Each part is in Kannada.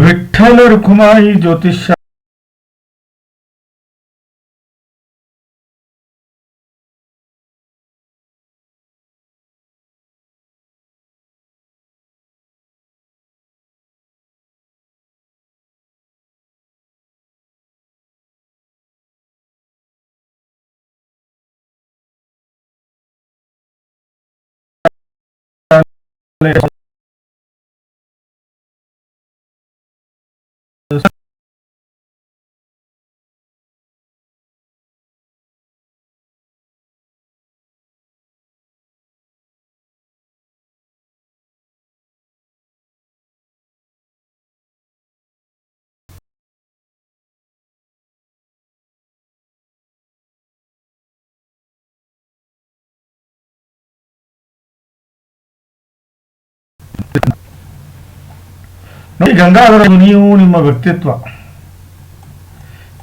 ವಿಠ್ಠಲ ರುಕುಮಾಯಿ ಜ್ಯೋತಿಷ್ಯ ನೋಡಿ ಗಂಗಾಧರ ನೀವು ನಿಮ್ಮ ವ್ಯಕ್ತಿತ್ವ.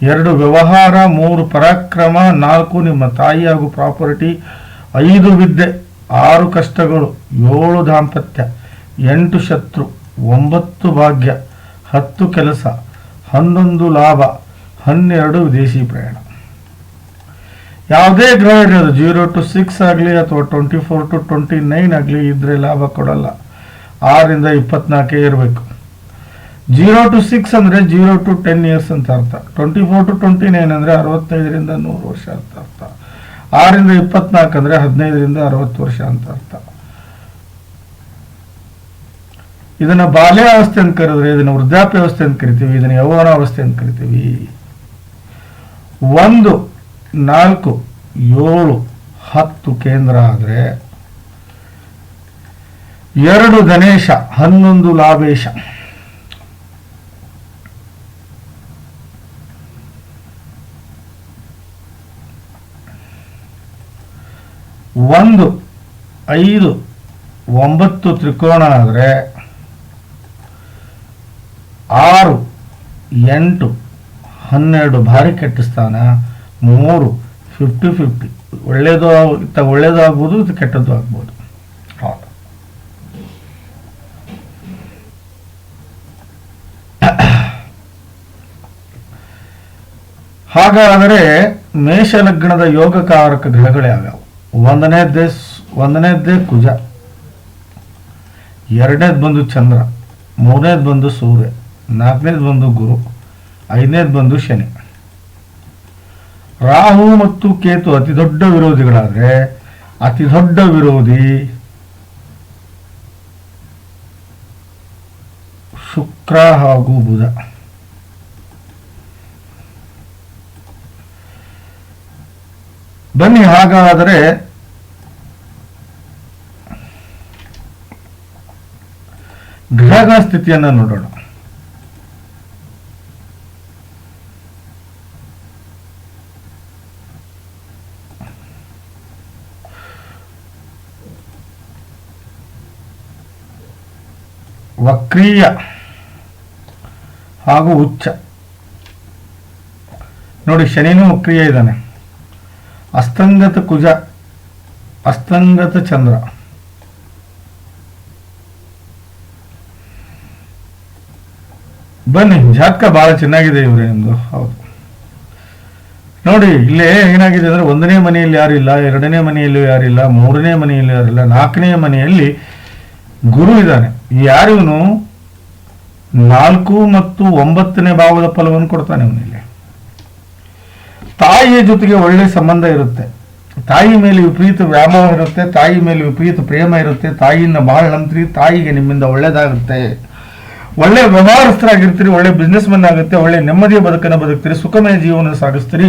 ಎರಡು ವ್ಯವಹಾರ, ಮೂರು ಪರಾಕ್ರಮ, ನಾಲ್ಕು ನಿಮ್ಮ ತಾಯಿ ಹಾಗೂ ಪ್ರಾಪರ್ಟಿ, ಐದು ವಿದ್ಯೆ, ಆರು ಕಷ್ಟಗಳು, ಏಳು ದಾಂಪತ್ಯ, ಎಂಟು ಶತ್ರು, ಒಂಬತ್ತು ಭಾಗ್ಯ, ಹತ್ತು ಕೆಲಸ, ಹನ್ನೊಂದು ಲಾಭ, ಹನ್ನೆರಡು ವಿದೇಶಿ ಪ್ರಯಾಣ. ಯಾವುದೇ ಗ್ರಹ ಇರೋದು ಜೀರೋ ಟು ಸಿಕ್ಸ್ ಆಗಲಿ ಅಥವಾ twenty four to twenty nine ಆಗಲಿ ಇದ್ರೆ ಲಾಭ ಕೊಡಲ್ಲ. ಆರರಿಂದ ಇಪ್ಪತ್ನಾಲ್ಕೇ ಇರಬೇಕು. ಜೀರೋ ಟು ಸಿಕ್ಸ್ ಅಂದ್ರೆ ಜೀರೋ ಟು ಟೆನ್ ಇಯರ್ಸ್ ಅಂತ ಅರ್ಥ. Twenty four to twenty nine ಅಂದರೆ ಅರವತ್ತೈದರಿಂದ ನೂರು ವರ್ಷ ಅಂತ ಅರ್ಥ. ಆರರಿಂದ ಇಪ್ಪತ್ನಾಲ್ಕು ಅಂದರೆ ಹದಿನೈದರಿಂದ ಅರವತ್ತು ವರ್ಷ ಅಂತ ಅರ್ಥ. ಇದನ್ನ ಬಾಲ್ಯಾವಸ್ಥೆ ಅಂತ ಕರೆದ್ರೆ ಇದನ್ನ ವೃದ್ಧಾಪ್ಯಾವಸ್ಥೆ ಅಂತ ಕರಿತೀವಿ, ಇದನ್ನ ಯೌವನಾವಸ್ಥೆ ಅಂತ ಕರಿತೀವಿ. ಒಂದು, ನಾಲ್ಕು, ಏಳು, ಹತ್ತು ಕೇಂದ್ರ ಆದರೆ ಎರಡು ಗಣೇಶ ಹನ್ನೊಂದು ಲಾಭೇಶ. ಒಂದು, ಐದು, ಒಂಬತ್ತು ತ್ರಿಕೋಣ ಆದರೆ ಆರು, ಎಂಟು, ಹನ್ನೆರಡು ಭಾರಿ ಕೆಟ್ಟ ಸ್ಥಾನ, ಮೂರು ಫಿಫ್ಟಿ ಫಿಫ್ಟಿ ಒಳ್ಳೆಯದು ಇತ್ತ ಒಳ್ಳೇದು ಆಗ್ಬೋದು ಇದು ಕೆಟ್ಟದ್ದು ಆಗ್ಬೋದು. ಹಾಗಾದರೆ ಮೇಷ ಲಗ್ನದ ಯೋಗಕಾರಕ ಗ್ರಹಗಳು ಯಾವ್ಯಾವು ಒಂದನೇದ್ದೇ ಒಂದನೇದ್ದೇ ಕುಜ. ಎರಡನೇದು ಬಂದು ಚಂದ್ರ, ಮೂರನೇದು ಬಂದು ಸೂರ್ಯ, ನಾಲ್ಕನೇದು ಬಂದು ಗುರು, ಐದನೇದು ಬಂದು ಶನಿ. ರಾಹು ಮತ್ತು ಕೇತು ಅತಿ ದೊಡ್ಡ ವಿರೋಧಿಗಳಾದರೆ ಅತಿ ದೊಡ್ಡ ವಿರೋಧಿ ಶುಕ್ರ ಹಾಗೂ ಬುಧ. ಬನ್ನಿ ಹಾಗಾದರೆ ಗ್ರಹಗಳ ಸ್ಥಿತಿಯನ್ನು ನೋಡೋಣ. ವಕ್ರೀಯ ಹಾಗೂ ಉಚ್ಚ. ನೋಡಿ ಶನಿನೂ ವಕ್ರೀಯ ಇದ್ದಾನೆ. ಅಸ್ತಂಗತ ಕುಜ, ಅಸ್ತಂಗತ ಚಂದ್ರ. ಬನ್ನಿ, ಜಾತಕ ಬಹಳ ಚೆನ್ನಾಗಿದೆ ಇವ್ರೆ ನಿಮ್ದು. ಹೌದು. ನೋಡಿ, ಇಲ್ಲೇ ಏನಾಗಿದೆ ಅಂದ್ರೆ ಒಂದನೇ ಮನೆಯಲ್ಲಿ ಯಾರಿಲ್ಲ ಎರಡನೇ ಮನೆಯಲ್ಲೂ ಯಾರಿಲ್ಲ ಮೂರನೇ ಮನೆಯಲ್ಲಿ ಯಾರಿಲ್ಲ ನಾಲ್ಕನೇ ಮನೆಯಲ್ಲಿ ಗುರು ಇದ್ದಾನೆ. ಯಾರಿವನು? ನಾಲ್ಕು ಮತ್ತು ಒಂಬತ್ತನೇ ಭಾವದ ಫಲವನ್ನು ಕೊಡ್ತಾನೆ ಅವನಿಲ್ಲಿ ತಾಯಿಯ ಜೊತೆಗೆ ಒಳ್ಳೆ ಸಂಬಂಧ ಇರುತ್ತೆ. ತಾಯಿ ಮೇಲೆ ವಿಪರೀತ ವ್ಯಾಮೋಹ ಇರುತ್ತೆ, ತಾಯಿ ಮೇಲೆ ವಿಪರೀತ ಪ್ರೇಮ ಇರುತ್ತೆ, ತಾಯಿಯಿಂದ ಬಹಳ ನಂಬ್ತೀರಿ, ತಾಯಿಗೆ ನಿಮ್ಮಿಂದ ಒಳ್ಳೇದಾಗುತ್ತೆ. ಒಳ್ಳೆ ವ್ಯವಹಾರಸ್ಥರಾಗಿರ್ತೀರಿ, ಒಳ್ಳೆ ಬಿಸ್ನೆಸ್ ಮನ್ ಆಗುತ್ತೆ, ಒಳ್ಳೆ ನೆಮ್ಮದಿಯ ಬದುಕನ್ನು ಬದುಕ್ತೀರಿ, ಸುಖಮಯ ಜೀವನ ಸಾಗಿಸ್ತೀರಿ,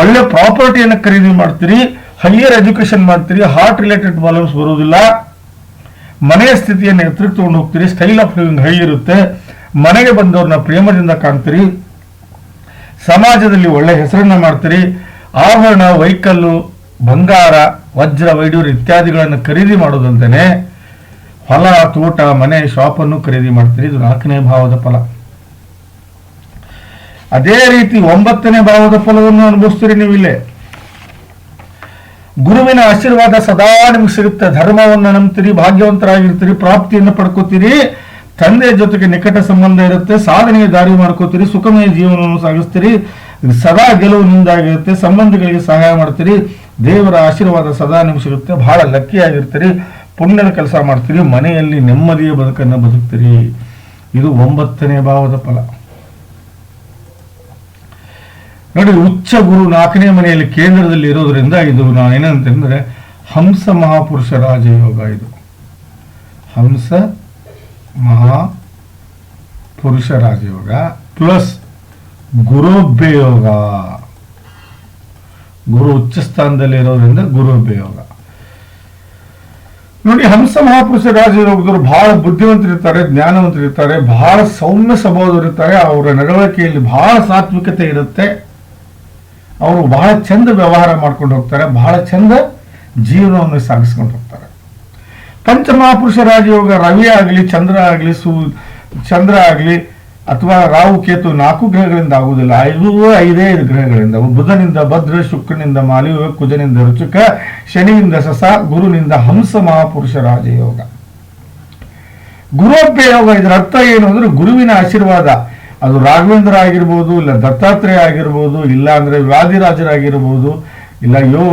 ಒಳ್ಳೆ ಪ್ರಾಪರ್ಟಿಯನ್ನು ಖರೀದಿ ಮಾಡ್ತೀರಿ ಹೈಯರ್ ಎಜುಕೇಶನ್ ಮಾಡ್ತೀರಿ ಹಾರ್ಟ್ ರಿಲೇಟೆಡ್ ಪ್ರಾಬ್ಲಮ್ಸ್ ಬರುವುದಿಲ್ಲ. ಮನೆಯ ಸ್ಥಿತಿಯನ್ನು ಎತ್ತರಕ್ಕೆ ತಗೊಂಡು ಹೋಗ್ತೀರಿ ಸ್ಟೈಲ್ ಆಫ್ ಲಿವಿಂಗ್ ಹೈ ಇರುತ್ತೆ. ಮನೆಗೆ ಬಂದವ್ರನ್ನ ಪ್ರೇಮದಿಂದ ಕಾಣ್ತೀರಿ. ಸಮಾಜದಲ್ಲಿ ಒಳ್ಳೆ ಹೆಸರನ್ನ ಮಾಡ್ತೀರಿ. ಆಭರಣ, ವೈಕಲ್ಲು, ಬಂಗಾರ, ವಜ್ರ, ವೈಡೂರು ಇತ್ಯಾದಿಗಳನ್ನು ಖರೀದಿ ಮಾಡೋದಲ್ಲದೆ ಹೊಲ ತೋಟ, ಮನೆ, ಶಾಪನ್ನು ಖರೀದಿ ಮಾಡ್ತೀರಿ. ಇದು ನಾಲ್ಕನೇ ಭಾವದ ಫಲ. ಅದೇ ರೀತಿ ಒಂಬತ್ತನೇ ಭಾವದ ಫಲವನ್ನು ಅನುಭವಿಸ್ತೀರಿ ನೀವು ಗುರುವಿನ ಆಶೀರ್ವಾದ ಸದಾ ನಿಮ್ಗೆ ಸಿಗುತ್ತೆ. ಧರ್ಮವನ್ನು ನಂಬ್ತೀರಿ, ಭಾಗ್ಯವಂತರಾಗಿರ್ತೀರಿ, ಪ್ರಾಪ್ತಿಯನ್ನು ಪಡ್ಕೋತೀರಿ. ತಂದೆ ಜೊತೆಗೆ ನಿಕಟ ಸಂಬಂಧ ಇರುತ್ತೆ ಸಾಧನೆಗೆ ದಾರಿ ಮಾಡ್ಕೋತೀರಿ, ಸುಖಮಯ ಜೀವನವನ್ನು ಸಾಗಿಸ್ತೀರಿ, ಸದಾ ಗೆಲುವು ನಿಂದಾಗಿರುತ್ತೆ ಸಂಬಂಧಗಳಿಗೆ ಸಹಾಯ ಮಾಡ್ತೀರಿ, ದೇವರ ಆಶೀರ್ವಾದ ಸದಾ ನಿಮ್ಗೆ ಸಿಗುತ್ತೆ, ಬಹಳ ಲಕ್ಕಿ ಆಗಿರ್ತೀರಿ ಪುಣ್ಯದ ಕೆಲಸ ಮಾಡ್ತೀರಿ, ಮನೆಯಲ್ಲಿ ನೆಮ್ಮದಿಯ ಬದುಕನ್ನು ಬದುಕ್ತೀರಿ. ಇದು ಒಂಬತ್ತನೇ ಭಾವದ ಫಲ. ನೋಡಿ, ಉಚ್ಚ ಗುರು ನಾಲ್ಕನೇ ಮನೆಯಲ್ಲಿ ಕೇಂದ್ರದಲ್ಲಿ ಇರೋದ್ರಿಂದ ಇದು ನಾನು ಏನಂತಂದ್ರೆ ಹಂಸ ಮಹಾಪುರುಷ ರಾಜಯೋಗ ಇದು. ಹಂಸ ಮಹಾ ಪುರುಷ ರಾಜಯೋಗ ಪ್ಲಸ್ ಗುರುಭ್ಯಯೋಗ ಗುರು ಉಚ್ಚ ಸ್ಥಾನದಲ್ಲಿ ಇರೋದ್ರಿಂದ ಗುರುಭ್ಯಯೋಗ ನೋಡಿ, ಹಂಸ ಮಹಾಪುರುಷ ರಾಜಯೋಗದವರು ಬಹಳ ಬುದ್ಧಿವಂತರಿರ್ತಾರೆ, ಜ್ಞಾನವಂತರಿರ್ತಾರೆ, ಬಹಳ ಸೌಮ್ಯ ಸ್ವಭಾವದವರಿರ್ತಾರೆ, ಅವರ ನಡವಳಿಕೆಯಲ್ಲಿ ಬಹಳ ಸಾತ್ವಿಕತೆ ಇರುತ್ತೆ. ಅವರು ಬಹಳ ಚಂದ ವ್ಯವಹಾರ ಮಾಡ್ಕೊಂಡು ಹೋಗ್ತಾರೆ, ಬಹಳ ಚಂದ ಜೀವನವನ್ನು ಸಾಗಿಸ್ಕೊಂಡು ಹೋಗ್ತಾರೆ. ಪಂಚಮಹಾಪುರುಷ ರಾಜಯೋಗ ರವಿ ಆಗಲಿ, ಚಂದ್ರ ಆಗಲಿ, ಸು, ಚಂದ್ರ ಆಗಲಿ, ಅಥವಾ ರಾಹು, ಕೇತು ನಾಲ್ಕು ಗ್ರಹಗಳಿಂದ ಆಗುವುದಿಲ್ಲ. ಐದು ಐದೇ ಐದು ಗ್ರಹಗಳಿಂದ. ಬುಧನಿಂದ ಭದ್ರ, ಶುಕ್ರನಿಂದ ಮಾಲಿವ ಕುಜನಿಂದ ರುಚುಕ ಶನಿಯಿಂದ ಸಸ, ಗುರುನಿಂದ ಹಂಸ ಮಹಾಪುರುಷ ರಾಜಯೋಗ. ಗುರುಭ್ಯಯೋಗ ಇದರ ಅರ್ಥ ಏನು ಅಂದ್ರೆ ಗುರುವಿನ ಆಶೀರ್ವಾದ. ಅದು ರಾಘವೇಂದ್ರ ಆಗಿರ್ಬೋದು, ಇಲ್ಲ ದತ್ತಾತ್ರೇಯ ಆಗಿರ್ಬೋದು, ಇಲ್ಲ ಅಂದ್ರೆ ವ್ಯಾಧಿರಾಜರಾಗಿರ್ಬೋದು, ಇಲ್ಲ ಯೋ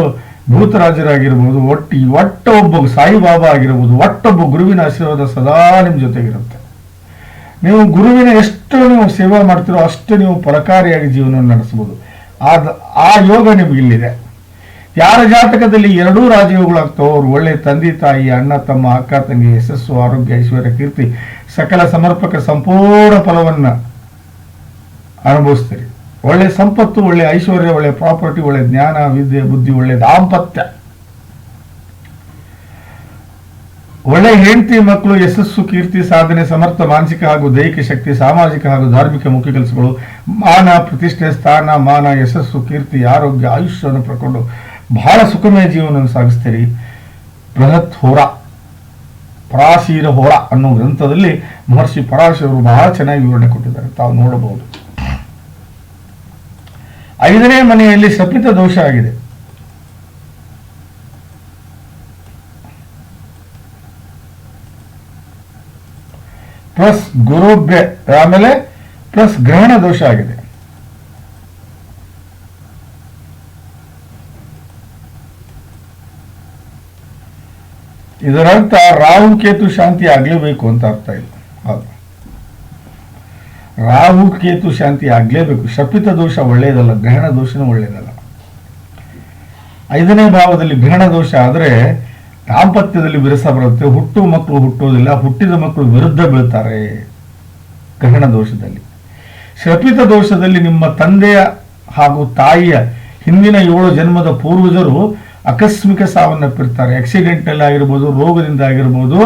ಭೂತರಾಜರಾಗಿರ್ಬೋದು, ಒಟ್ಟು ಒಟ್ಟ ಒಬ್ಬ ಸಾಯಿಬಾಬಾ ಆಗಿರ್ಬೋದು ಒಟ್ಟೊಬ್ಬ ಗುರುವಿನ ಆಶೀರ್ವಾದ ಸದಾ ನಿಮ್ಮ ಜೊತೆಗಿರುತ್ತೆ. ನೀವು ಗುರುವಿನ ಎಷ್ಟು ನೀವು ಸೇವೆ ಮಾಡ್ತೀರೋ ಅಷ್ಟು ನೀವು ಪರಕಾರಿಯಾಗಿ ಜೀವನವನ್ನು ನಡೆಸಬಹುದು ಆದ ಆ ಯೋಗ ನಿಮಗಿಲ್ಲಿದೆ ಯಾರ ಜಾತಕದಲ್ಲಿ ಎರಡೂ ರಾಜಯೋಗಗಳಾಗ್ತಾವೋ, ಅವರು ಒಳ್ಳೆ ತಂದೆ, ತಾಯಿ, ಅಣ್ಣ, ತಮ್ಮ, ಅಕ್ಕ, ತಂಗಿ, ಯಶಸ್ಸು, ಆರೋಗ್ಯ, ಐಶ್ವರ್ಯ, ಕೀರ್ತಿ, ಸಕಲ ಸಮರ್ಪಕ ಸಂಪೂರ್ಣ ಫಲವನ್ನು ಅನುಭವಿಸ್ತೀರಿ. ಒಳ್ಳೆ ಸಂಪತ್ತು, ಒಳ್ಳೆ ಐಶ್ವರ್ಯ, ಒಳ್ಳೆ ಪ್ರಾಪರ್ಟಿ, ಒಳ್ಳೆ ಜ್ಞಾನ, ವಿದ್ಯೆ, ಬುದ್ಧಿ, ಒಳ್ಳೆ ದಾಂಪತ್ಯ. ಒಳ್ಳೆ ಹೆಂಡತಿ ಮಕ್ಕಳು, ಯಶಸ್ಸು, ಕೀರ್ತಿ, ಸಾಧನೆ, ಸಮರ್ಥ, ಮಾನಸಿಕ ಹಾಗೂ ದೈಹಿಕ ಶಕ್ತಿ, ಸಾಮಾಜಿಕ ಹಾಗೂ ಧಾರ್ಮಿಕ ಮುಖ್ಯ ಕೆಲಸಗಳು, ಮಾನ, ಪ್ರತಿಷ್ಠೆ, ಸ್ಥಾನ, ಮಾನ, ಯಶಸ್ಸು, ಕೀರ್ತಿ, ಆರೋಗ್ಯ, ಆಯುಷ್ಯವನ್ನು ಪಡ್ಕೊಂಡು ಬಹಳ ಸುಖಮಯ ಜೀವನವನ್ನು ಸಾಗಿಸ್ತೀರಿ. ಬೃಹತ್ ಹೋರ, ಪರಾಶೀರ ಹೋರ ಅನ್ನೋ ಗ್ರಂಥದಲ್ಲಿ ಮಹರ್ಷಿ ಪರಾಶರರು ಬಹಳ ಚೆನ್ನಾಗಿ ವಿವರಣೆ ಕೊಟ್ಟಿದ್ದಾರೆ. ತಾವು ನೋಡಬಹುದು. ಐದನೇ ಮನೆಯಲ್ಲಿ ಸಪಿತ ದೋಷ ಆಗಿದೆ. ಪ್ಲಸ್ ಗುರುಭ್ಯ, ಆಮೇಲೆ ಪ್ಲಸ್ ಗ್ರಹಣ ದೋಷ ಆಗಿದೆ. ಇದರರ್ಥ ರಾಹು ಕೇತು ಶಾಂತಿ ಆಗ್ಲೇಬೇಕು ಅಂತ ಅರ್ಥ ಇಲ್ಲ. ರಾಹು, ಕೇತು, ಶಾಂತಿ ಆಗ್ಲೇಬೇಕು. ಶಪಿತ ದೋಷ ಒಳ್ಳೆಯದಲ್ಲ ಗ್ರಹಣ ದೋಷನೂ ಒಳ್ಳೆಯದಲ್ಲ ಐದನೇ ಭಾವದಲ್ಲಿ ಗ್ರಹಣ ದೋಷ ಆದರೆ ದಾಂಪತ್ಯದಲ್ಲಿ ವಿರಸ ಬರುತ್ತೆ, ಹುಟ್ಟು ಮಕ್ಕಳು ಹುಟ್ಟುವುದಿಲ್ಲ, ಹುಟ್ಟಿದ ಮಕ್ಕಳು ವಿರುದ್ಧ ಬೀಳ್ತಾರೆ ಗ್ರಹಣ ದೋಷದಲ್ಲಿ. ಶಪಿತ ದೋಷದಲ್ಲಿ ನಿಮ್ಮ ತಂದೆಯ ಹಾಗೂ ತಾಯಿಯ ಹಿಂದಿನ ಏಳು ಜನ್ಮದ ಪೂರ್ವಜರು ಆಕಸ್ಮಿಕ ಸಾವನ್ನಪ್ಪಿರ್ತಾರೆ. ಆಕ್ಸಿಡೆಂಟಲ್ಲಿ ಆಗಿರ್ಬೋದು, ರೋಗದಿಂದ ಆಗಿರ್ಬೋದು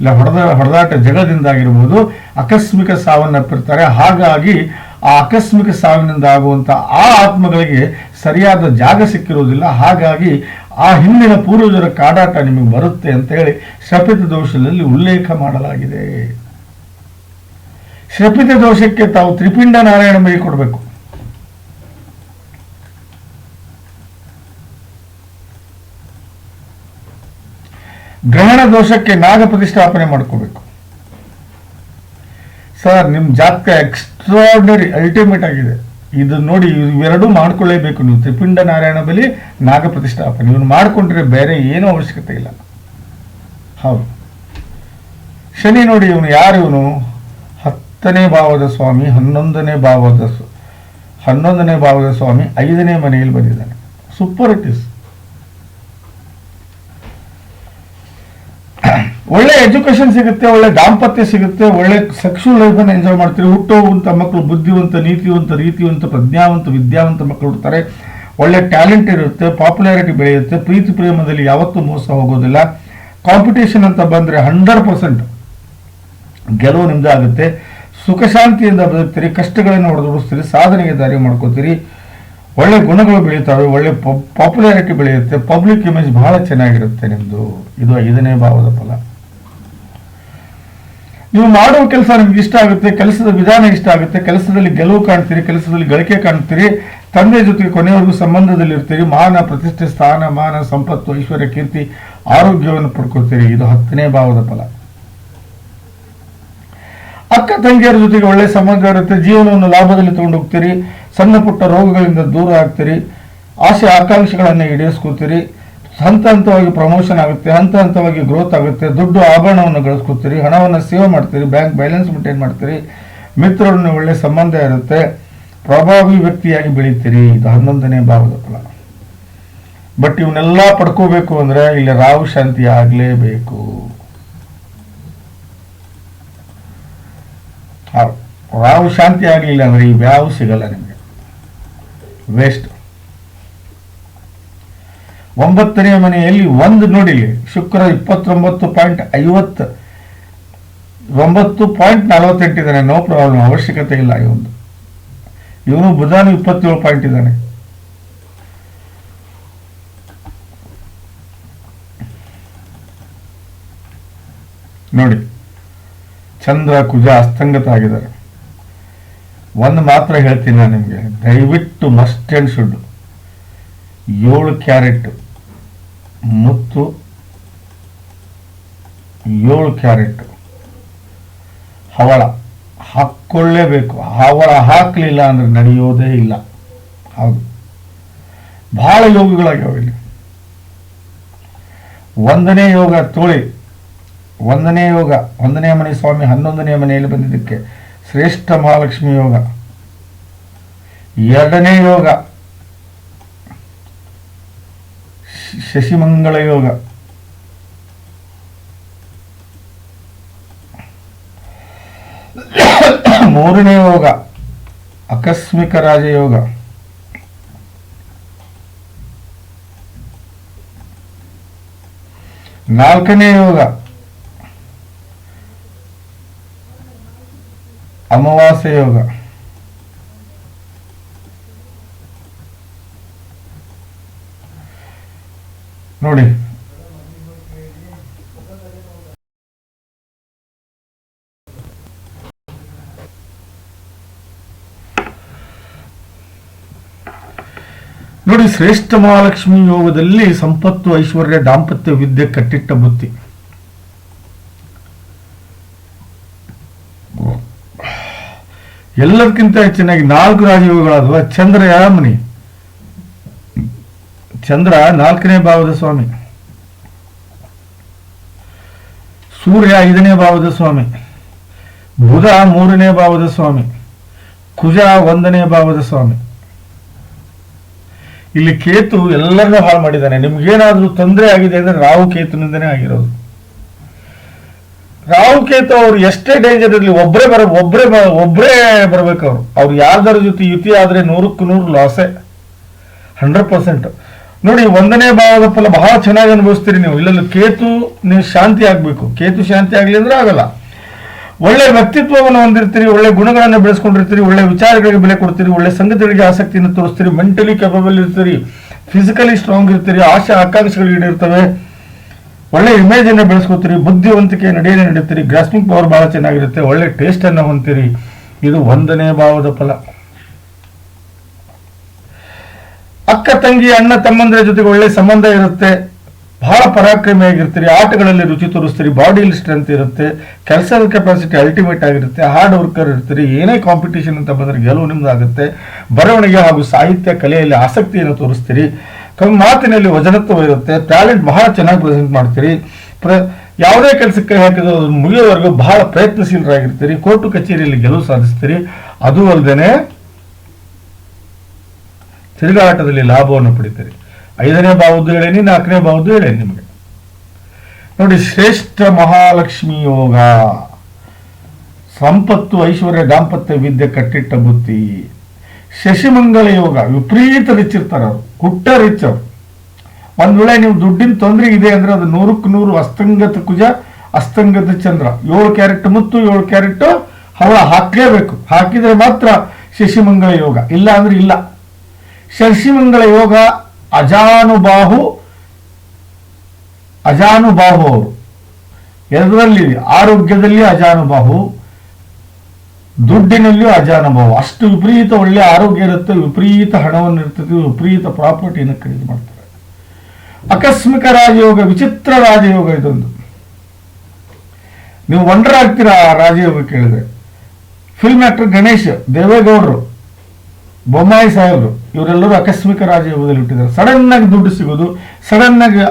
ಇಲ್ಲ, ಹೊಡೆದ, ಹೊಡೆದಾಟ ಜಗದಿಂದಾಗಿರ್ಬೋದು ಆಕಸ್ಮಿಕ ಸಾವನ್ನಪ್ಪಿರ್ತಾರೆ ಹಾಗಾಗಿ ಆ ಆಕಸ್ಮಿಕ ಸಾವಿನಿಂದ ಆಗುವಂಥ ಆ ಆತ್ಮಗಳಿಗೆ ಸರಿಯಾದ ಜಾಗ ಸಿಕ್ಕಿರೋದಿಲ್ಲ ಹಾಗಾಗಿ ಆ ಹಿಂದಿನ ಪೂರ್ವಜರ ಕಾಡಾಟ ನಿಮಗೆ ಬರುತ್ತೆ ಅಂತ ಹೇಳಿ ಶಪಿತ ದೋಷದಲ್ಲಿ ಉಲ್ಲೇಖ ಮಾಡಲಾಗಿದೆ. ಶಪಿತ ದೋಷಕ್ಕೆ ತಾವು ತ್ರಿಪಿಂಡ ನಾರಾಯಣ ಮೇಲೆ ಕೊಡಬೇಕು. ಗ್ರಹಣ ದೋಷಕ್ಕೆ ನಾಗ ಪ್ರತಿಷ್ಠಾಪನೆ ಮಾಡ್ಕೋಬೇಕು. ಸರ್ ನಿಮ್ಮ ಜಾತಕ ಎಕ್ಸ್ಟ್ರಾರ್ಡಿನರಿ ಅಲ್ಟಿಮೇಟ್ ಆಗಿದೆ. ಇದನ್ನ ನೋಡಿ ಇವೆರಡೂ ಮಾಡ್ಕೊಳ್ಳೇಬೇಕು ನೀವು. ತ್ರಿಪಿಂಡ ನಾರಾಯಣ ಬಲಿ ನಾಗ ಪ್ರತಿಷ್ಠಾಪನೆ. ಇವನು ಮಾಡ್ಕೊಂಡ್ರೆ ಬೇರೆ ಏನೂ ಅವಶ್ಯಕತೆ ಇಲ್ಲ. ಹೌದು. ಶನಿ ನೋಡಿ, ಇವನು ಯಾರು ಇವನು? ಹತ್ತನೇ ಭಾವದ ಸ್ವಾಮಿ, ಹನ್ನೊಂದನೇ ಭಾವದ ಹನ್ನೊಂದನೇ ಭಾವದ ಸ್ವಾಮಿ, ಐದನೇ ಮನೆಯಲ್ಲಿ ಬಂದಿದ್ದಾನೆ. ಸೂಪರ್ ಇಟ್ ಇಸ್ ಒಳ್ಳೆ ಎಜುಕೇಶನ್ ಸಿಗುತ್ತೆ, ಒಳ್ಳೆ ದಾಂಪತ್ಯ ಸಿಗುತ್ತೆ, ಒಳ್ಳೆ ಸೆಕ್ಷುವಲ್ ಅನ್ನು ಎಂಜಾಯ್ ಮಾಡ್ತೀರಿ. ಹುಟ್ಟುವಂತ ಮಕ್ಕಳು ಬುದ್ಧಿವಂತ, ನೀತಿವಂತ, ರೀತಿವಂತ, ಪ್ರಜ್ಞಾವಂತ, ವಿದ್ಯಾವಂತ ಮಕ್ಕಳು ಇರ್ತಾರೆ ಒಳ್ಳೆ ಟ್ಯಾಲೆಂಟ್ ಇರುತ್ತೆ, ಪಾಪ್ಯುಲಾರಿಟಿ ಬೆಳೆಯುತ್ತೆ, ಪ್ರೀತಿ ಪ್ರೇಮದಲ್ಲಿ ಯಾವತ್ತೂ ಮೋಸ ಹೋಗೋದಿಲ್ಲ. ಕಾಂಪಿಟೇಷನ್ ಅಂತ ಬಂದ್ರೆ ಹಂಡ್ರೆಡ್ ಪರ್ಸೆಂಟ್ ಗೆಲುವು ನಿಮ್ದು ಆಗುತ್ತೆ. ಸುಖ ಶಾಂತಿಯಿಂದ ಬದುಕ್ತೀರಿ, ಕಷ್ಟಗಳನ್ನು ಹೊಡೆದೋಡಿಸ್ತೀರಿ ಸಾಧನೆಗೆ ದಾರಿ ಮಾಡ್ಕೋತೀರಿ. ಒಳ್ಳೆ ಗುಣಗಳು ಬೆಳೀತಾವೆ, ಒಳ್ಳೆ ಪಾಪ್ಯುಲಾರಿಟಿ ಬೆಳೆಯುತ್ತೆ, ಪಬ್ಲಿಕ್ ಇಮೇಜ್ ಬಹಳ ಚೆನ್ನಾಗಿರುತ್ತೆ ನಿಮ್ಮದು ಇದು ಐದನೇ ಭಾವದ ಫಲ. ನೀವು ಮಾಡುವ ಕೆಲಸ ನಿಮ್ಗೆ ಇಷ್ಟ ಆಗುತ್ತೆ, ಕೆಲಸದ ವಿಧಾನ ಇಷ್ಟ ಆಗುತ್ತೆ, ಕೆಲಸದಲ್ಲಿ ಗೆಲುವು ಕಾಣ್ತೀರಿ, ಕೆಲಸದಲ್ಲಿ ಗಳಿಕೆ ಕಾಣ್ತೀರಿ, ತಂದೆ ಜೊತೆಗೆ ಕೊನೆಯವರೆಗೂ ಸಂಬಂಧದಲ್ಲಿ ಇರ್ತೀರಿ ಮಾನ, ಪ್ರತಿಷ್ಠೆ, ಸ್ಥಾನ, ಮಾನ, ಸಂಪತ್ತು, ಐಶ್ವರ್ಯ, ಕೀರ್ತಿ, ಆರೋಗ್ಯವನ್ನು ಪಡ್ಕೊಳ್ತೀರಿ. ಇದು ಹತ್ತನೇ ಭಾವದ ಫಲ. ಅಕ್ಕ ತಂಗಿಯರ ಜೊತೆಗೆ ಒಳ್ಳೆ ಸಂಬಂಧ ಇರುತ್ತೆ, ಜೀವನವನ್ನು ಲಾಭದಲ್ಲಿ ತಗೊಂಡು ಹೋಗ್ತೀರಿ, ಸಣ್ಣ ಪುಟ್ಟ ರೋಗಗಳಿಂದ ದೂರ ಆಗ್ತೀರಿ, ಆಸೆ, ಆಕಾಂಕ್ಷೆಗಳನ್ನು ಈಡೇರಿಸ್ಕೋತೀರಿ ಹಂತ ಹಂತವಾಗಿ ಪ್ರಮೋಷನ್ ಆಗುತ್ತೆ, ಹಂತ ಹಂತವಾಗಿ ಗ್ರೋತ್ ಆಗುತ್ತೆ. ದುಡ್ಡು ಆಭರಣವನ್ನು ಗಳಿಸ್ಕೊತೀರಿ ಹಣವನ್ನು ಸೇವ್ ಮಾಡ್ತೀರಿ ಬ್ಯಾಂಕ್ ಬ್ಯಾಲೆನ್ಸ್ ಮೇಂಟೈನ್ ಮಾಡ್ತೀರಿ. ಮಿತ್ರರನ್ನು ಒಳ್ಳೆ ಸಂಬಂಧ ಇರುತ್ತೆ. ಪ್ರಭಾವಿ ವ್ಯಕ್ತಿಯಾಗಿ ಬೆಳೀತೀರಿ. ಇದು ಹನ್ನೊಂದನೇ ಭಾವದ ಫಲ ಬಟ್ ಇವನ್ನೆಲ್ಲ ಪಡ್ಕೋಬೇಕು ಅಂದ್ರೆ ಇಲ್ಲಿ ರಾಹು ಶಾಂತಿ ಆಗಲೇಬೇಕು. ರಾಹು ಶಾಂತಿ ಆಗಲಿಲ್ಲ ಅಂದ್ರೆ ಈ ವ್ಯಾವು ಸಿಗಲ್ಲ ನಿಮಗೆ. ವೇಸ್ಟ್ ಒಂಬತ್ತನೇ ಮನೆಯಲ್ಲಿ ಒಂದು ನೋಡಿ ಶುಕ್ರ ಇಪ್ಪತ್ತೊಂಬತ್ತು ಪಾಯಿಂಟ್ ಐವತ್ತು, ಒಂಬತ್ತು ಪಾಯಿಂಟ್ ನಲವತ್ತೆಂಟಿದ್ದಾನೆ ನೋ ಪ್ರಾಬ್ಲಮ್ ಅವಶ್ಯಕತೆ ಇಲ್ಲ ಇವನು ಇವನು ಬುಧಾನು ಇಪ್ಪತ್ತೇಳು ಪಾಯಿಂಟ್ ಇದ್ದಾನೆ. ನೋಡಿ, ಚಂದ್ರ ಕುಜ ಅಸ್ತಂಗತ ಆಗಿದ್ದಾರೆ. ಒಂದು ಮಾತ್ರ ಹೇಳ್ತೀನಿ ನಾನು ನಿಮಗೆ. ದಯವಿಟ್ಟು ಮಸ್ಟ್ ಆ್ಯಂಡ್ ಶುಡ್ ಏಳು ಕ್ಯಾರೆಟ್. ಮುತ್ತು ಏಳು ಕ್ಯಾರೆಟ್. ಹವಳ. ಹಾಕ್ಕೊಳ್ಳೇಬೇಕು. ಹವಳ ಹಾಕಲಿಲ್ಲ ಅಂದ್ರೆ ನಡೆಯೋದೇ ಇಲ್ಲ. ಹೌದು. ಬಹಳ ಯೋಗಗಳಾಗ್ಯಾವ ಇಲ್ಲಿ. ಒಂದನೇ ಯೋಗ ತೋಳಿ. ಒಂದನೇ ಯೋಗ. ಒಂದನೇ ಮನೆ ಸ್ವಾಮಿ, ಹನ್ನೊಂದನೇ ಮನೆಯಲ್ಲಿ ಬಂದಿದ್ದಕ್ಕೆ ಶ್ರೇಷ್ಠ ಮಹಾಲಕ್ಷ್ಮಿ ಯೋಗ. ಎರಡನೇ ಯೋಗ. ಶ್- ಶಶಿಮಂಗಳ ಯೋಗ ಮೂರನೇ ಯೋಗ ಆಕಸ್ಮಿಕ ರಾಜಯೋಗ ನಾಲ್ಕನೇ ಯೋಗ ಅಮಾವಾಸ್ಯ ಯೋಗ ನೋಡಿ. ನೋಡಿ, ಶ್ರೇಷ್ಠ ಮಹಾಲಕ್ಷ್ಮಿ ಯೋಗದಲ್ಲಿ ಸಂಪತ್ತು, ಐಶ್ವರ್ಯ, ದಾಂಪತ್ಯ, ವಿದ್ಯೆ, ಕಟ್ಟಿಟ್ಟ ಬುತ್ತಿ ಎಲ್ಲದಕ್ಕಿಂತ ಹೆಚ್ಚಿನಾಗಿ ನಾಲ್ಕು ರಾಜಯೋಗಗಳಾದವ ಚಂದ್ರ ಯಾವ ಮನಿ ಚಂದ್ರ ನಾಲ್ಕನೇ ಭಾವದ ಸ್ವಾಮಿ. ಸೂರ್ಯ ಐದನೇ ಭಾವದ ಸ್ವಾಮಿ. ಬುಧ ಮೂರನೇ ಭಾವದ ಸ್ವಾಮಿ. ಕುಜ ಒಂದನೇ ಭಾವದ ಸ್ವಾಮಿ. ಇಲ್ಲಿ ಕೇತು ಎಲ್ಲರನ್ನೂ ಹಾಳು ಮಾಡಿದ್ದಾನೆ. ನಿಮ್ಗೇನಾದ್ರೂ ತೊಂದರೆ ಆಗಿದೆ ಅಂದ್ರೆ ರಾಹು ಕೇತುನಿಂದನೇ ಆಗಿರೋದು. ರಾಹು ಕೇತು ಅವ್ರು ಎಷ್ಟೇ ಡೇಂಜರ್ ಇರಲಿ ಒಬ್ಬರೇ ಬರ ಒಬ್ಬರೇ ಒಬ್ಬರೇ ಬರಬೇಕು ಅವ್ರು. ಅವ್ರು ಯಾರ್ದಾರ ಜೊತೆ ಯುತಿ ಆದ್ರೆ ನೂರಕ್ಕೂ ನೂರು ಲಾಸೇ ಹಂಡ್ರೆಡ್ ಪರ್ಸೆಂಟ್ ನೋಡಿ, ಒಂದನೇ ಭಾವದ ಫಲ ಬಹಳ ಚೆನ್ನಾಗಿ ಅನುಭವಿಸ್ತೀರಿ ನೀವು. ಇಲ್ಲಲ್ಲಿ ಕೇತು ನೀವು ಶಾಂತಿ ಆಗಬೇಕು. ಕೇತು ಶಾಂತಿ ಆಗಲಿ ಅಂದ್ರೆ ಆಗಲ್ಲ. ಒಳ್ಳೆ ವ್ಯಕ್ತಿತ್ವವನ್ನು ಹೊಂದಿರ್ತೀರಿ, ಒಳ್ಳೆ ಗುಣಗಳನ್ನು ಬೆಳೆಸ್ಕೊಂಡಿರ್ತೀರಿ, ಒಳ್ಳೆ ವಿಚಾರಗಳಿಗೆ ಬೆಲೆ ಕೊಡ್ತೀರಿ, ಒಳ್ಳೆ ಸಂಗತಿಗಳಿಗೆ ಆಸಕ್ತಿಯನ್ನು ತೋರಿಸ್ತೀರಿ ಮೆಂಟಲಿ ಕೆಪಬಲ್ ಇರ್ತೀರಿ ಫಿಸಿಕಲಿ ಸ್ಟ್ರಾಂಗ್ ಇರ್ತೀರಿ, ಆಶೆ ಆಕಾಂಕ್ಷೆಗಳು ಈಡೇರ್ತವೆ. ಒಳ್ಳೆ ಇಮೇಜ್ ಅನ್ನು ಬೆಳೆಸ್ಕೊತೀರಿ, ಬುದ್ಧಿವಂತಿಕೆ ನಡೆಯೇ ನಡೀತೀರಿ ಗ್ರಾಸ್ಪಿಂಗ್ ಪವರ್ ಬಹಳ ಚೆನ್ನಾಗಿರುತ್ತೆ, ಒಳ್ಳೆ ಟೇಸ್ಟ್ ಅನ್ನು ಹೊಂತೀರಿ ಇದು ಒಂದನೇ ಭಾವದ ಫಲ. ಅಕ್ಕ ತಂಗಿ, ಅಣ್ಣ ತಮ್ಮಂದ್ರ ಜೊತೆಗೆ ಒಳ್ಳೆ ಸಂಬಂಧ ಇರುತ್ತೆ. ಬಹಳ ಪರಾಕ್ರಮಿಯಾಗಿರ್ತೀರಿ. ಆಟಗಳಲ್ಲಿ ರುಚಿ ತೋರಿಸ್ತೀರಿ. ಬಾಡಿಯಲ್ಲಿ ಸ್ಟ್ರೆಂತ್ ಇರುತ್ತೆ. ಕೆಲಸದ ಕೆಪಾಸಿಟಿ ಅಲ್ಟಿಮೇಟ್ ಆಗಿರುತ್ತೆ. ಹಾರ್ಡ್ ವರ್ಕರ್ ಇರ್ತೀರಿ. ಏನೇ ಕಾಂಪಿಟೇಷನ್ ಅಂತ ಬಂದ್ರೆ ಗೆಲುವು ನಿಮ್ದಾಗುತ್ತೆ. ಬರವಣಿಗೆ ಹಾಗೂ ಸಾಹಿತ್ಯ ಕಲೆಯಲ್ಲಿ ಆಸಕ್ತಿಯನ್ನು ತೋರಿಸ್ತೀರಿ. ಕಮ್ಮಿ ಮಾತಿನಲ್ಲಿ ವಜನತ್ವ ಇರುತ್ತೆ. ಟ್ಯಾಲೆಂಟ್ ಬಹಳ ಚೆನ್ನಾಗಿ ಪ್ರೆಸೆಂಟ್ ಮಾಡ್ತೀರಿ. ಪ್ರ ಯಾವುದೇ ಕೆಲಸಕ್ಕೆ ಹಾಕಿದ್ರು ಮುಗಿಯೋವರೆಗೂ ಬಹಳ ಪ್ರಯತ್ನಶೀಲರಾಗಿರ್ತೀರಿ. ಕೋರ್ಟು ಕಚೇರಿಯಲ್ಲಿ ಗೆಲುವು ಸಾಧಿಸ್ತೀರಿ. ಅದು ಅಲ್ಲದೆ ತಿರುಗಾಟದಲ್ಲಿ ಲಾಭವನ್ನು ಪಡಿತೀರಿ. ಐದನೇ ಭಾವದ್ದು ಹೇಳೇನಿ, ನಾಲ್ಕನೇ ಭಾವದ್ದು ಹೇಳೇನಿ ನಿಮಗೆ. ನೋಡಿ, ಶ್ರೇಷ್ಠ ಮಹಾಲಕ್ಷ್ಮಿ ಯೋಗ. ಸಂಪತ್ತು, ಐಶ್ವರ್ಯ, ದಾಂಪತ್ಯ, ವಿದ್ಯೆ, ಕಟ್ಟಿಟ್ಟ ಬುತ್ತಿ ಶಶಿಮಂಗಲ ಯೋಗ, ವಿಪರೀತ ರಿಚ್ ಅವರು. ಹುಟ್ಟ ರಿಚ್ ಅವರು. ಒಂದು ವೇಳೆ ನೀವು ದುಡ್ಡಿನ ತೊಂದರೆ ಇದೆ ಅಂದ್ರೆ ಅದು ನೂರಕ್ಕೆ ನೂರು ಅಸ್ತಂಗತ ಕುಜ, ಅಸ್ತಂಗತ ಚಂದ್ರ. ಏಳು ಕ್ಯಾರೆಟ್ ಮುತ್ತು, ಏಳು ಕ್ಯಾರೆಟ್ ಹವಳ ಹಾಕಲೇಬೇಕು. ಹಾಕಿದರೆ ಮಾತ್ರ ಶಶಿಮಂಗಲ ಯೋಗ. ಇಲ್ಲ ಅಂದ್ರೆ ಇಲ್ಲ. ಶಶಿಮಂಗಲ ಯೋಗ ಅಜಾನುಬಾಹು ಅಜಾನುಬಾಹು ಅವರು. ಎರಡರಲ್ಲಿ ಆರೋಗ್ಯದಲ್ಲಿ ಅಜಾನುಬಾಹು ದುಡ್ಡಿನಲ್ಲಿಯೂ ಅಜಾನುಬಾಹು. ಅಷ್ಟು ವಿಪರೀತ ಒಳ್ಳೆ ಆರೋಗ್ಯ ಇರುತ್ತೆ, ವಿಪರೀತ ಹಣವನ್ನು ಇರ್ತದೆ, ವಿಪರೀತ ಪ್ರಾಪರ್ಟಿಯನ್ನು ಖರೀದಿ ಮಾಡ್ತಾರೆ. ಆಕಸ್ಮಿಕ ರಾಜಯೋಗ, ವಿಚಿತ್ರ ರಾಜಯೋಗ ಇದೊಂದು. ನೀವು ವಂಡರ್ ಆಗ್ತೀರಾ ರಾಜಯೋಗ ಕೇಳಿದ್ರೆ? ಫಿಲ್ಮ್ ಆಕ್ಟರ್ ಗಣೇಶ್, ದೇವೇಗೌಡರು, ಬೊಮ್ಮಾಯಿ ಸಾಹೇಬರು. ಇವರೆಲ್ಲರೂ ಆಕಸ್ಮಿಕ ರಾಜಯೋಗದಲ್ಲಿ ಹುಟ್ಟಿದ್ದಾರೆ. ಸಡನ್ ಆಗಿ ದುಡ್ಡು ಸಿಗೋದು ಸಡನ್ ಆಗಿ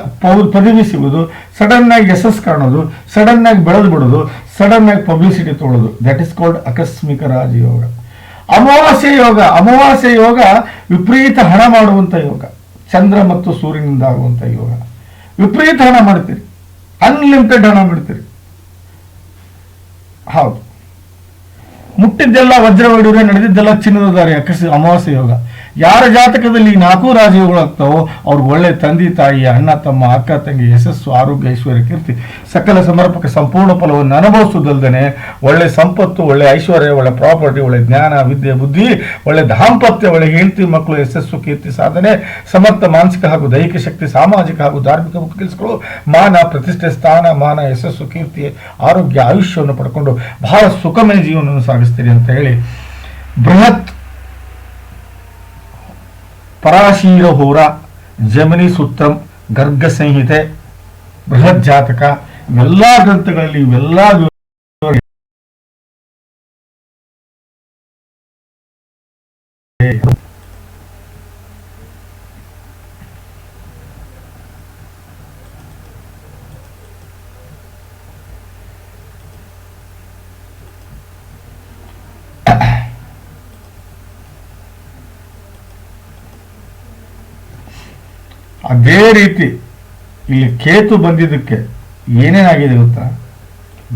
ಪದವಿ ಸಿಗೋದು ಸಡನ್ ಆಗಿ ಯಶಸ್ ಕಾಣೋದು ಸಡನ್ ಆಗಿ ಬೆಳೆದು ಬಿಡೋದು ಸಡನ್ ಆಗಿ ಪಬ್ಲಿಸಿಟಿ ತೊಗೊಳ್ಳೋದು. ದಟ್ ಇಸ್ ಕಾಲ್ಡ್ ಆಕಸ್ಮಿಕ ರಾಜಯೋಗ ಅಮಾವಾಸ್ಯ ಯೋಗ ಅಮಾವಾಸ್ಯ ಯೋಗ ವಿಪರೀತ ಹಣ ಮಾಡುವಂಥ ಯೋಗ. ಚಂದ್ರ ಮತ್ತು ಸೂರ್ಯನಿಂದ ಆಗುವಂಥ ಯೋಗ. ವಿಪರೀತ ಹಣ ಮಾಡ್ತೀರಿ. ಅನ್ಲಿಮಿಟೆಡ್ ಹಣ ಮಾಡ್ತೀರಿ ಹೌದು. ಮುಟ್ಟಿದ್ದೆಲ್ಲ ವಜ್ರ ಹೊಡೆಯುವ ನಡೆದಿದ್ದೆಲ್ಲ ಚಿನ್ನದ ದಾರಿ ಅಕಸ್ ಅಮಾವಾಸ್ಯ ಯೋಗ. ಯಾರ ಜಾತಕದಲ್ಲಿ ನಾಲ್ಕು ರಾಜಯೋಗಗಳಾಗ್ತಾವೋ ಅವ್ರಿಗೆ ಒಳ್ಳೆ ತಂದೆ, ತಾಯಿ, ಅಣ್ಣ, ತಮ್ಮ, ಅಕ್ಕ, ತಂಗಿ, ಯಶಸ್ಸು, ಆರೋಗ್ಯ, ಐಶ್ವರ್ಯ, ಕೀರ್ತಿ, ಸಕಲ ಸಮರ್ಪಕ ಸಂಪೂರ್ಣ ಫಲವನ್ನು ಅನುಭವಿಸುವುದಲ್ದೇನೆ ಒಳ್ಳೆ ಸಂಪತ್ತು, ಒಳ್ಳೆ ಐಶ್ವರ್ಯ, ಒಳ್ಳೆ ಪ್ರಾಪರ್ಟಿ, ಒಳ್ಳೆ ಜ್ಞಾನ, ವಿದ್ಯೆ, ಬುದ್ಧಿ, ಒಳ್ಳೆ ದಾಂಪತ್ಯ, ಒಳ್ಳೆ ಹೆಂಡತಿ, ಮಕ್ಕಳು, ಯಶಸ್ಸು, ಕೀರ್ತಿ, ಸಾಧನೆ, ಸಮರ್ಥ, ಮಾನಸಿಕ ಹಾಗೂ ದೈಹಿಕ ಶಕ್ತಿ, ಸಾಮಾಜಿಕ ಹಾಗೂ ಧಾರ್ಮಿಕ ಕೆಲಸಗಳು ಮಾನ, ಪ್ರತಿಷ್ಠೆ, ಸ್ಥಾನ, ಮಾನ, ಯಶಸ್ಸು, ಕೀರ್ತಿ, ಆರೋಗ್ಯ, ಆಯುಷ್ಯವನ್ನು ಪಡ್ಕೊಂಡು ಬಹಳ ಸುಖಮಯ ಜೀವನವನ್ನು ಸಾಗಿಸ್ತೀರಿ ಅಂತ ಹೇಳಿ ಬೃಹತ್ ಪರಾಶೀರ ಹೋರ ಜಮಿನಿ ಸೂತ್ರಂ ಗರ್ಗ ಸಂಹಿತೆ ಬೃಹತ್ ಜಾತಕ ಇವೆಲ್ಲ ಗ್ರಂಥಗಳಲ್ಲಿ ಇವೆಲ್ಲಾ ಅದೇ ರೀತಿ ಇಲ್ಲಿ ಕೇತು ಬಂದಿದ್ದಕ್ಕೆ ಏನೇನಾಗಿದೆ ಗೊತ್ತಾ?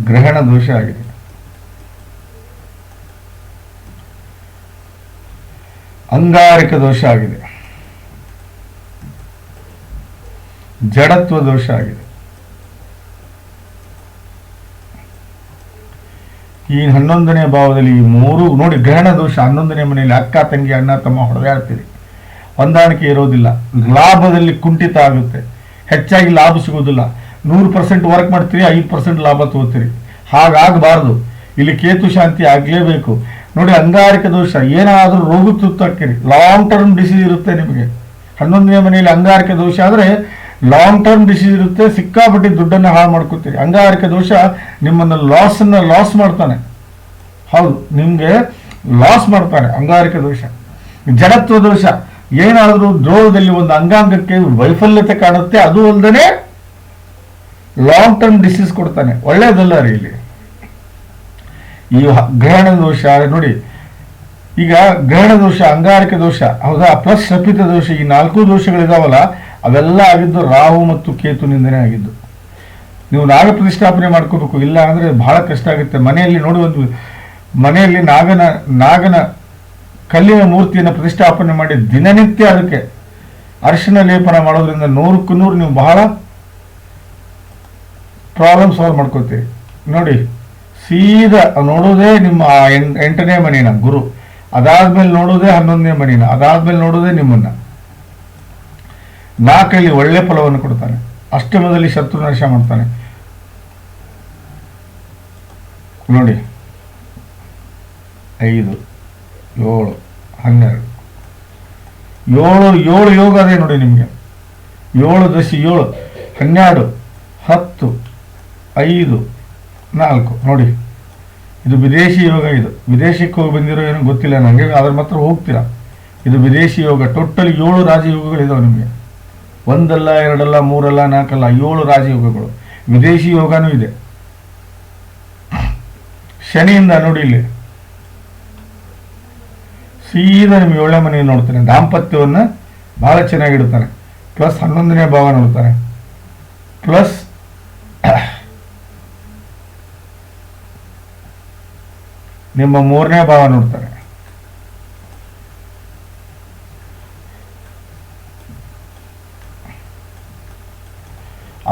ಗ್ರಹಣ ದೋಷ ಆಗಿದೆ. ಅಂಗಾರಿಕ ದೋಷ ಆಗಿದೆ. ಜಡತ್ವ ದೋಷ ಆಗಿದೆ. ಈ ಹನ್ನೊಂದನೇ ಭಾವದಲ್ಲಿ ಈ ಮೂರು ನೋಡಿ, ಗ್ರಹಣ ದೋಷ ಹನ್ನೊಂದನೇ ಮನೆಯಲ್ಲಿ ಅಕ್ಕ, ತಂಗಿ, ಅಣ್ಣ, ತಮ್ಮ, ಹೊಡೆದಾಡ್ತೀರಿ. ಹೊಂದಾಣಿಕೆ ಇರೋದಿಲ್ಲ. ಲಾಭದಲ್ಲಿ ಕುಂಠಿತ ಆಗುತ್ತೆ. ಹೆಚ್ಚಾಗಿ ಲಾಭ ಸಿಗೋದಿಲ್ಲ. ನೂರು ಪರ್ಸೆಂಟ್ ವರ್ಕ್ ಮಾಡ್ತೀರಿ, ಐದು ಪರ್ಸೆಂಟ್ ಲಾಭ ತಗೋತೀರಿ. ಹಾಗಾಗಬಾರ್ದು. ಇಲ್ಲಿ ಕೇತು ಶಾಂತಿ ಆಗಲೇಬೇಕು. ನೋಡಿ, ಅಂಗಾರಿಕ ದೋಷ, ಏನಾದರೂ ರೋಗ ತುತ್ತಾಕ್ತೀರಿ. ಲಾಂಗ್ ಟರ್ಮ್ ಡಿಸೀಸ್ ಇರುತ್ತೆ ನಿಮಗೆ. ಹನ್ನೊಂದನೇ ಮನೆಯಲ್ಲಿ ಅಂಗಾರಿಕ ದೋಷ ಆದರೆ ಲಾಂಗ್ ಟರ್ಮ್ ಡಿಸೀಸ್ ಇರುತ್ತೆ, ಸಿಕ್ಕಾಪಟ್ಟಿ ದುಡ್ಡನ್ನು ಹಾಳು ಮಾಡ್ಕೋತೀರಿ. ಅಂಗಾರಿಕ ದೋಷ ನಿಮ್ಮನ್ನು ಲಾಸನ್ನು ಲಾಸ್ ಮಾಡ್ತಾನೆ. ಹೌದು, ನಿಮಗೆ ಲಾಸ್ ಮಾಡ್ತಾನೆ ಅಂಗಾರಿಕ ದೋಷ. ಜಡತ್ವ ದೋಷ. ಏನಾದರೂ ದ್ರೋಹದಲ್ಲಿ ಒಂದು ಅಂಗಾಂಗಕ್ಕೆ ವೈಫಲ್ಯತೆ ಕಾಣುತ್ತೆ, ಅದು ಅಲ್ಲದೆ ಲಾಂಗ್ ಟರ್ಮ್ ಡಿಸೀಸ್ ಕೊಡ್ತಾನೆ. ಒಳ್ಳೇದಲ್ಲ ರೀ ಇಲ್ಲಿ. ಈ ಗ್ರಹಣ ದೋಷ, ನೋಡಿ, ಈಗ ಗ್ರಹಣ ದೋಷ, ಅಂಗಾರಿಕ ದೋಷ, ಹೌದಾ? ಪ್ಲಸ್ ಶಪಿತ ದೋಷ, ಈ ನಾಲ್ಕು ದೋಷಗಳಿದಾವಲ್ಲ, ಅವೆಲ್ಲ ಆಗಿದ್ದು ರಾಹು ಮತ್ತು ಕೇತುನಿಂದನೇ ಆಗಿದ್ದು. ನೀವು ನಾಗ ಪ್ರತಿಷ್ಠಾಪನೆ ಮಾಡ್ಕೋಬೇಕು, ಇಲ್ಲ ಅಂದ್ರೆ ಬಹಳ ಕಷ್ಟ ಆಗುತ್ತೆ. ಮನೆಯಲ್ಲಿ ನೋಡುವಂತ ಮನೆಯಲ್ಲಿ ನಾಗನ ನಾಗನ ಕಲ್ಲಿನ ಮೂರ್ತಿಯನ್ನು ಪ್ರತಿಷ್ಠಾಪನೆ ಮಾಡಿ ದಿನನಿತ್ಯ ಅದಕ್ಕೆ ಅರಿಶಿನ ಲೇಪನ ಮಾಡೋದ್ರಿಂದ ನೂರಕ್ಕೂ ನೂರು ನೀವು ಬಹಳ ಪ್ರಾಬ್ಲಮ್ ಸಾಲ್ವ್ ಮಾಡ್ಕೋತೀರಿ ನೋಡಿ, ಸೀದಾ ನೋಡೋದೇ ನಿಮ್ಮ ಎಂಟನೇ ಮನೇನ ಗುರು. ಅದಾದ್ಮೇಲೆ ನೋಡೋದೇ ಹನ್ನೊಂದನೇ ಮನೇನ ಅದಾದ್ಮೇಲೆ ನೋಡೋದೇ ನಿಮ್ಮನ್ನ. ನಾಲ್ಕಲ್ಲಿ ಒಳ್ಳೆ ಫಲವನ್ನು ಕೊಡ್ತಾನೆ. ಅಷ್ಟಮದಲ್ಲಿ ಶತ್ರು ನಾಶ ಮಾಡ್ತಾನೆ. ನೋಡಿ, ಐದು. ಏಳು, ಹನ್ನೆರಡು. ಏಳು ಏಳು ಯೋಗ ಅದೇ ನೋಡಿ ನಿಮಗೆ. ಏಳು ದಶಿ ಏಳು, ಹನ್ನೆರಡು, ಹತ್ತು, ಐದು, ನಾಲ್ಕು. ನೋಡಿ, ಇದು ವಿದೇಶಿ ಯೋಗ ಇದು. ವಿದೇಶಕ್ಕೆ ಹೋಗಿ ಬಂದಿರೋ ಏನೋ ಗೊತ್ತಿಲ್ಲ ನನಗೆ ಅದ್ರ ಮಾತ್ರ ಹೋಗ್ತೀರಾ? ಇದು ವಿದೇಶಿ ಯೋಗ. ಟೋಟಲ್ ಏಳು ರಾಜಯೋಗಗಳಿದಾವೆ ನಿಮಗೆ. ಒಂದಲ್ಲ, ಎರಡಲ್ಲ, ಮೂರಲ್ಲ, ನಾಲ್ಕಲ್ಲ, ಏಳು ರಾಜಯೋಗಗಳು. ವಿದೇಶಿ ಯೋಗನೂ ಇದೆ. ಶನಿಯಿಂದ ನೋಡಿ ಇಲ್ಲಿ. ಸೀದಾ ನಿಮ್ಗೆ ಏಳನೇ ಮನೆ ನೋಡ್ತಾನೆ. ದಾಂಪತ್ಯವನ್ನ ಬಹಳ ಚೆನ್ನಾಗಿಡ್ತಾನೆ ಪ್ಲಸ್ ಹನ್ನೊಂದನೇ ಭಾವ ನೋಡ್ತಾನೆ ಪ್ಲಸ್ ನಿಮ್ಮ ಮೂರನೇ ಭಾವ ನೋಡ್ತಾರೆ.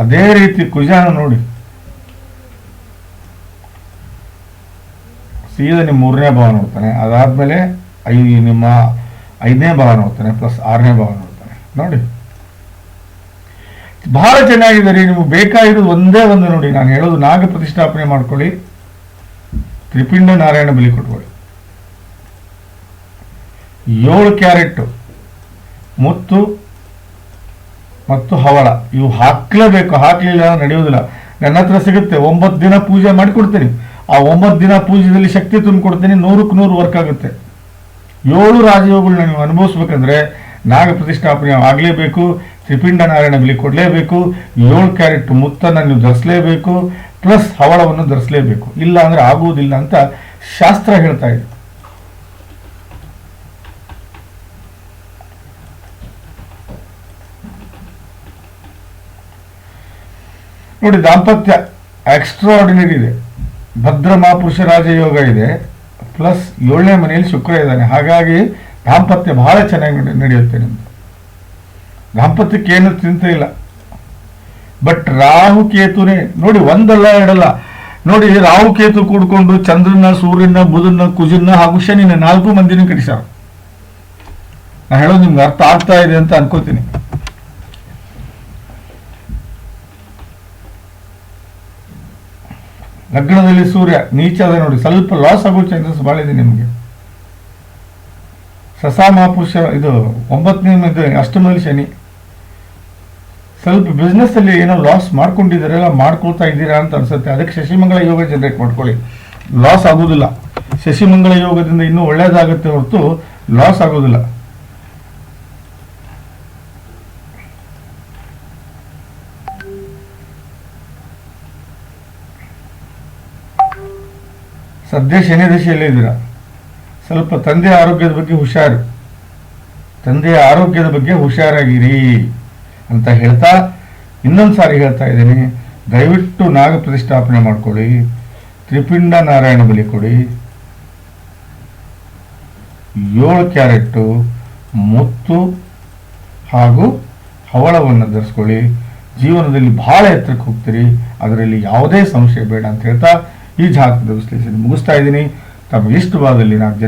ಅದೇ ರೀತಿ ಕುಜಾನ ನೋಡಿ. ಸೀದಾ ನಿಮ್ಮ ಮೂರನೇ ಭಾವ ನೋಡ್ತಾನೆ ಅದಾದ್ಮೇಲೆ ಐ ನಿಮ್ಮ ಐದನೇ ಭಾವ ನೋಡ್ತಾನೆ ಪ್ಲಸ್ ಆರನೇ ಭಾವ ನೋಡ್ತಾನೆ ನೋಡಿ. ಬಹಳ ಚೆನ್ನಾಗಿದೆ ರೀ ನಿಮ್ಗೆ ಬೇಕಾಗಿರೋದು ಒಂದೇ ಒಂದು ನೋಡಿ. ನಾನು ಹೇಳೋದು ನಾಗ ಪ್ರತಿಷ್ಠಾಪನೆ ಮಾಡ್ಕೊಳ್ಳಿ. ತ್ರಿಪಿಂಡ ನಾರಾಯಣ ಬಲಿ ಕೊಟ್ಕೊಳ್ಳಿ. ಏಳು ಕ್ಯಾರೆಟ್ ಮುತ್ತು ಮತ್ತು ಹವಳ. ಇವು ಹಾಕ್ಲೇಬೇಕು, ಹಾಕ್ಲಿಲ್ಲ ನಡೆಯೋದಿಲ್ಲ ನನ್ನ ಹತ್ರ ಸಿಗುತ್ತೆ, ಒಂಬತ್ತು ದಿನ ಪೂಜೆ ಮಾಡಿಕೊಡ್ತೀನಿ. ಆ ಒಂಬತ್ತು ದಿನ ಪೂಜೆಯಲ್ಲಿ ಶಕ್ತಿ ತುಂಬಿಕೊಡ್ತೀನಿ ಕೊಡ್ತೀನಿ ನೂರಕ್ಕೆ ನೂರು ವರ್ಕ್ ಆಗುತ್ತೆ. ಏಳು ರಾಜಯೋಗಗಳನ್ನ ನೀವು ಅನುಭವಿಸ್ಬೇಕಂದ್ರೆ ನಾಗ ಪ್ರತಿಷ್ಠಾಪನೆ ಆಗಲೇಬೇಕು, ತ್ರಿಪಿಂಡ ನಾರಾಯಣ ಬಲಿ ಕೊಡಲೇಬೇಕು, ಏಳು ಕ್ಯಾರೆಟ್ ಮುತ್ತನ್ನು ನೀವು ಧರಿಸಲೇಬೇಕು, ಪ್ಲಸ್ ಹವಳವನ್ನು ಧರಿಸಲೇಬೇಕು. ಇಲ್ಲ ಅಂದ್ರೆ ಆಗುವುದಿಲ್ಲ ಅಂತ ಶಾಸ್ತ್ರ ಹೇಳ್ತಾ ಇದೆ. ನೋಡಿ, ದಾಂಪತ್ಯ ಎಕ್ಸ್ಟ್ರಾ ಆರ್ಡಿನರಿ ಇದೆ. ಭದ್ರ ಮಹಾಪುರುಷ ರಾಜಯೋಗ ಇದೆ. ಪ್ಲಸ್ ಏಳನೇ ಮನೆಯಲ್ಲಿ ಶುಕ್ರ ಇದ್ದಾನೆ. ಹಾಗಾಗಿ ದಾಂಪತ್ಯ ಬಹಳ ಚೆನ್ನಾಗಿ ನಡೆಯುತ್ತೆ ನಿಮ್ದು. ದಾಂಪತ್ಯಕ್ಕೆ ಏನು ಚಿಂತೆ ಇಲ್ಲ. ಬಟ್ ರಾಹು ಕೇತುನೇ, ನೋಡಿ ಒಂದಲ್ಲ ಎರಡಲ್ಲ. ನೋಡಿ ರಾಹು ಕೇತು ಕೂಡ್ಕೊಂಡು ಚಂದ್ರನ ಸೂರ್ಯನ ಬುಧನ ಕುಜನ ಹಾಗೂ ಶನಿನ ನಾಲ್ಕು ಮಂದಿನ ಕಡಿಸ್ಯಾರ ನಾ ಹೇಳೋದು ನಿಮ್ಗೆ ಅರ್ಥ ಆಗ್ತಾ ಇದೆ ಅಂತ ಅನ್ಕೋತೀನಿ. ಲಗ್ನದಲ್ಲಿ ಸೂರ್ಯ, ನೀಚ ಅದ ನೋಡಿ. ಸ್ವಲ್ಪ ಲಾಸ್ ಆಗೋ ಚಾನ್ಸಸ್ ಭಾಳ ಇದೆ ನಿಮಗೆ. ಸಸಾ ಮಹಾಪುರುಷ, ಇದು ಒಂಬತ್ತನೇ ಅಷ್ಟಮದಲ್ಲಿ ಶನಿ. ಸ್ವಲ್ಪ ಬಿಸ್ನೆಸ್ ಅಲ್ಲಿ ಏನೋ ಲಾಸ್ ಮಾಡ್ಕೊಂಡಿದ್ದೀರಲ್ಲ, ಮಾಡ್ಕೊಳ್ತಾ ಇದ್ದೀರಾ ಅಂತ ಅನ್ಸುತ್ತೆ. ಅದಕ್ಕೆ ಶಶಿಮಂಗಳ ಯೋಗ ಜನರೇಟ್ ಮಾಡ್ಕೊಳ್ಳಿ. ಲಾಸ್ ಆಗೋದಿಲ್ಲ. ಶಶಿಮಂಗಳ ಯೋಗದಿಂದ ಇನ್ನೂ ಒಳ್ಳೇದಾಗುತ್ತೆ ಹೊರತು ಲಾಸ್ ಆಗೋದಿಲ್ಲ. ಸದ್ಯ ಶನಿ ದಶೆಯಲ್ಲೇ ಇದ್ದೀರಾ? ಸ್ವಲ್ಪ ತಂದೆಯ ಆರೋಗ್ಯದ ಬಗ್ಗೆ ಹುಷಾರು. ತಂದೆಯ ಆರೋಗ್ಯದ ಬಗ್ಗೆ ಹುಷಾರಾಗಿರಿ ಅಂತ ಹೇಳ್ತಾ ಇನ್ನೊಂದು ಸಾರಿ ಹೇಳ್ತಾ ಇದ್ದೀನಿ. ದಯವಿಟ್ಟು ನಾಗ ಪ್ರತಿಷ್ಠಾಪನೆ ಮಾಡ್ಕೊಳ್ಳಿ. ತ್ರಿಪಿಂಡ ನಾರಾಯಣ ಬಲಿ ಕೊಡಿ. ಏಳು ಕ್ಯಾರೆಟ್ಟು, ಮುತ್ತು ಹಾಗೂ ಹವಳವನ್ನು ಧರಿಸ್ಕೊಳ್ಳಿ. ಜೀವನದಲ್ಲಿ ಭಾಳ ಎತ್ತರಕ್ಕೆ ಹೋಗ್ತೀರಿ. ಅದರಲ್ಲಿ ಯಾವುದೇ ಸಂಶಯ ಬೇಡ ಅಂತ ಹೇಳ್ತಾ ಈ ಜಾತಕದ ವಿಶ್ಲೇಷಣೆ ಮುಗಿಸ್ತಾ ಇದ್ದೀನಿ. ತಮಗೆ ಇಷ್ಟವಾದಲ್ಲಿ ಜನ